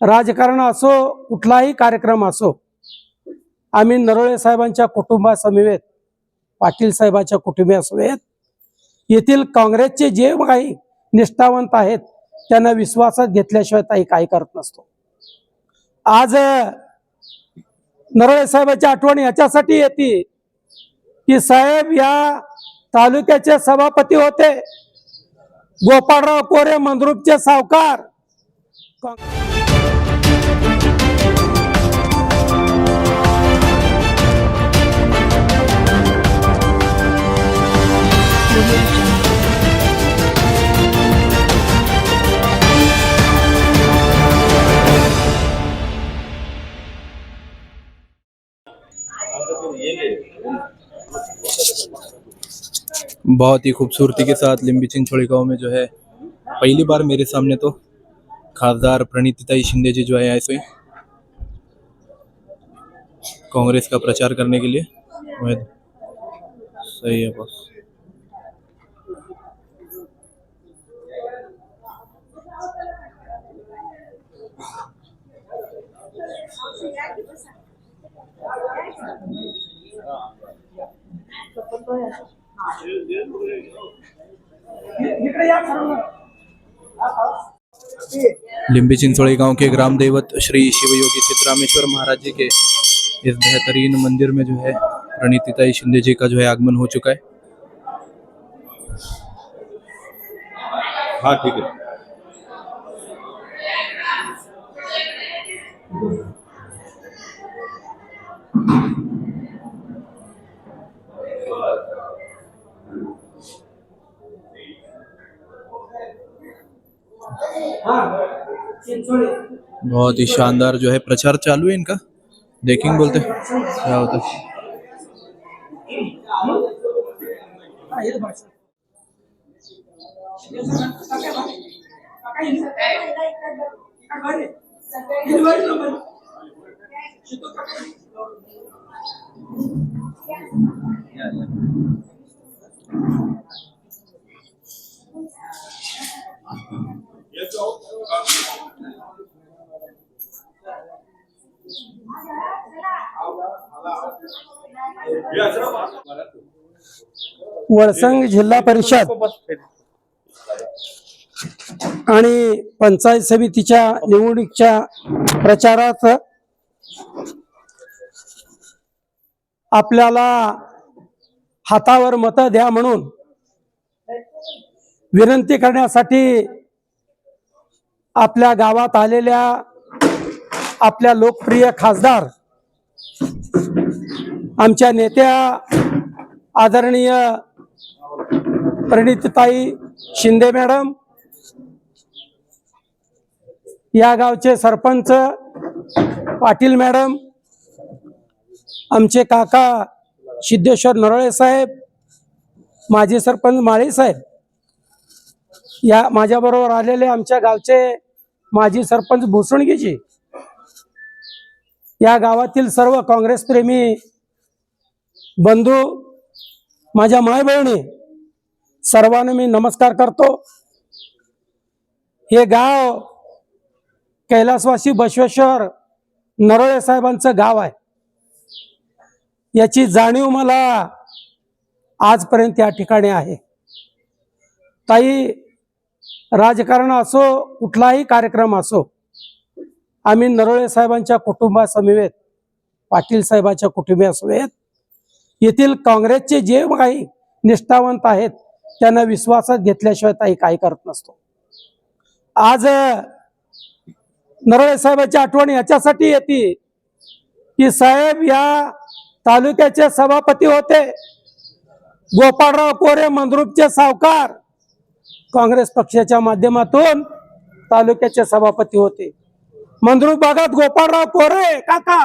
राजकारण असो कुठलाही कार्यक्रम असो आम्ही नरोळे साहेबांच्या कुटुंबासमवेत पाटील साहेबांच्या कुटुंबासमवेत येथील काँग्रेसचे जे काही निष्ठावंत आहेत त्यांना विश्वासात घेतल्याशिवाय ताई काही करत नसतो. आज नरोळे साहेबांची आठवण याच्यासाठी येते की साहेब या तालुक्याचे सभापती होते. गोपाळराव कोरे मंद्रुपचे सावकार. बहुत ही खूबसूरती के साथ लिम्बी चिंचोड़ी गाँव में जो है पहली बार मेरे सामने तो खासदार प्रणीतिताई शिंदे जी जो है ऐसे कांग्रेस का प्रचार करने के लिए। सही है बस। लिम्बी चिंचोड़ी गाँव के ग्राम देवत श्री शिव शिवयोगी सिद्धरामेश्वर महाराज जी के इस बेहतरीन मंदिर में जो है प्रणीतिताई शिंदे जी का जो है आगमन हो चुका है। हाँ ठीक है। बहुत ही शानदार जो है प्रचार चालू है इनका। देखेंगे बोलते क्या होता है? वळसंग जिल्हा परिषद आणि पंचायत समितीच्या निवडणुकीच्या प्रचारात आपल्याला हातावर मत द्या म्हणून विनंती करण्यासाठी आपल्या गावात आलेल्या आपल्या लोकप्रिय खासदार आमच्या नेत्या आदरणीय प्रणितताई शिंदे मॅडम या गावचे सरपंच पाटील मॅडम आमचे काका सिद्धेश्वर नरळे साहेब माजी सरपंच माळी साहेब या माझ्याबरोबर आलेले आमच्या गावचे माजी सरपंच भुसणगीजी या गावातील सर्व काँग्रेस प्रेमी बंधू माझ्या माय बहिणी सर्वांना मी नमस्कार करतो. हे गाव कैलासवासी बसवेश्वर नरोळे साहेबांचं गाव आहे. याची जाणीव मला आजपर्यंत या ठिकाणी आहे. ताई राजकारण असो कुठलाही कार्यक्रम असो आम्ही नरोळे साहेबांच्या कुटुंबासमवेत पाटील साहेबाच्या कुटुंबियासमवेत येथील काँग्रेसचे जे काही निष्ठावंत आहेत त्यांना विश्वासात घेतल्याशिवाय ताई काही करत नसतो. आज नरळे साहेबांची आठवण याच्यासाठी येते की साहेब या तालुक्याचे सभापती होते. गोपाळराव कोरे मंद्रुपचे सावकार काँग्रेस पक्षाच्या माध्यमातून तालुक्याचे सभापती होते. मंद्रुप भागात गोपाळराव कोरे काका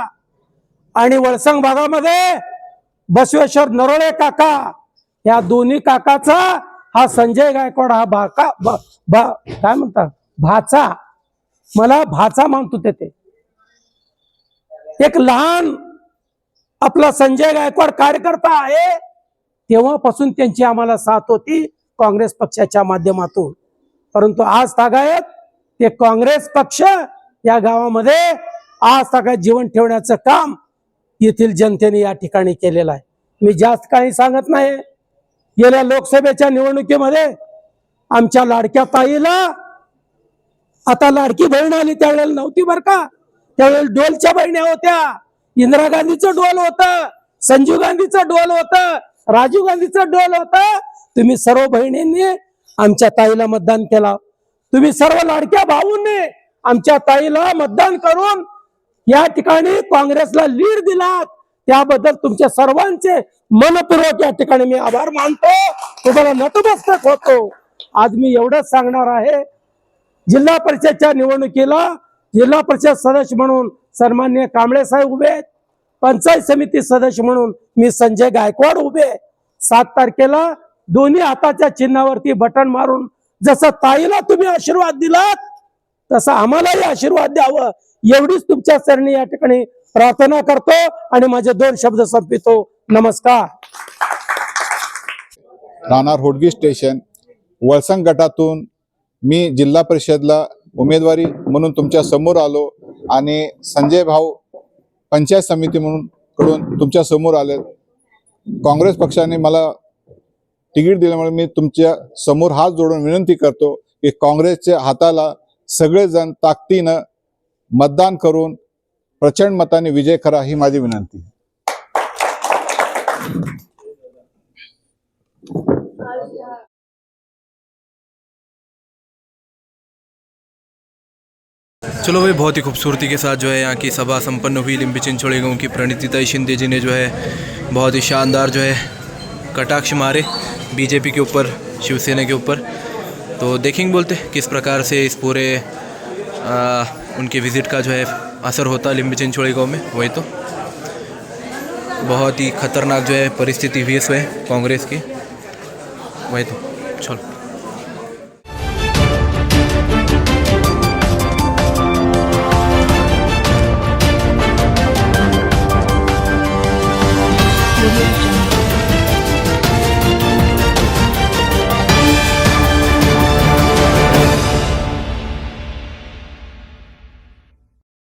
आणि वळसंग भागामध्ये बसवेश्वर नरोळे काका या दोन्ही काकाचा हा संजय गायकवाड हा भाका काय म्हणतात? भाचा. मला भाचा मानतो ते एक लहान आपला संजय गायकवाड कार्यकर्ता आहे. तेव्हापासून त्यांची आम्हाला साथ होती काँग्रेस पक्षाच्या माध्यमातून. परंतु आज तागायत ते काँग्रेस पक्ष या गावामध्ये आज तक जीवन ठेवण्याचं काम येथील जनतेने या ठिकाणी केलेला आहे. मी जास्त काही सांगत नाही. गेल्या लोकसभेच्या निवडणुकीमध्ये आमच्या लाडक्या ताईला आता लाडकी बहीण आली त्यावेळेला नव्हती बरं का? त्यावेळेला डोलच्या बहिण्या होत्या. इंदिरा गांधीचं डोल होतं. संजीव गांधीचं डोल होतं. राजीव गांधीचं डोल होतं. तुम्ही सर्व बहिणींनी आमच्या ताईला मतदान केला. तुम्ही सर्व लाडक्या भाऊंनी आमच्या ताईला मतदान करून या ठिकाणी काँग्रेसला लीड दिलात. त्याबद्दल तुमच्या सर्वांचे मनपूर्वक या ठिकाणी मी आभार मानतो. तुम्हाला नतमस्तक होतो. आज मी एवढंच सांगणार आहे. जिल्हा परिषदच्या निवडणुकीला जिल्हा परिषद सदस्य म्हणून सन्मान्य कांबळे साहेब उभे आहेत. पंचायत समिती सदस्य म्हणून मी संजय गायकवाड उभे सात तारखेला दोन्ही हाताच्या चिन्हावरती बटन मारून जसं ताईला तुम्ही आशीर्वाद दिलात तसा आम्हालाही आशीर्वाद द्यावं. एवढीच तुमच्या सरणी या ठिकाणी प्रार्थना करतो आणि माझे दोन शब्द संपितो नमस्कार. राहणार होडगी स्टेशन वळसंग गटातून मी जिल्हा परिषदला उमेदवारी म्हणून तुमच्यासमोर आलो आणि संजय भाऊ पंचायत समिती म्हणून कडून तुमच्यासमोर आले. काँग्रेस पक्षाने मला तिकीट दिल्यामुळे मी तुमच्यासमोर हात जोडून विनंती करतो की काँग्रेसच्या हाताला सगळेजण ताकदीनं मतदान करून प्रचंड मताने विजय करा ही माझी विनंती आहे. चलो भाई बहुत ही खूबसूरती के साथ जो है यहाँ की सभा संपन्न हुई लिम्बी चिंचोड़ी गाँव की प्रणितिता शिंदे जी ने जो है बहुत ही शानदार जो है कटाक्ष मारे बीजेपी के ऊपर शिवसेना के ऊपर तो देखेंगे बोलते किस प्रकार से इस पूरे आ, उनके विज़िट का जो है असर होता है लिम्बी चिंचोड़ी गाँव में, वही तो। बहुत ही खतरनाक जो है परिस्थिति हुई इसमें कांग्रेस की। वही तो चलो।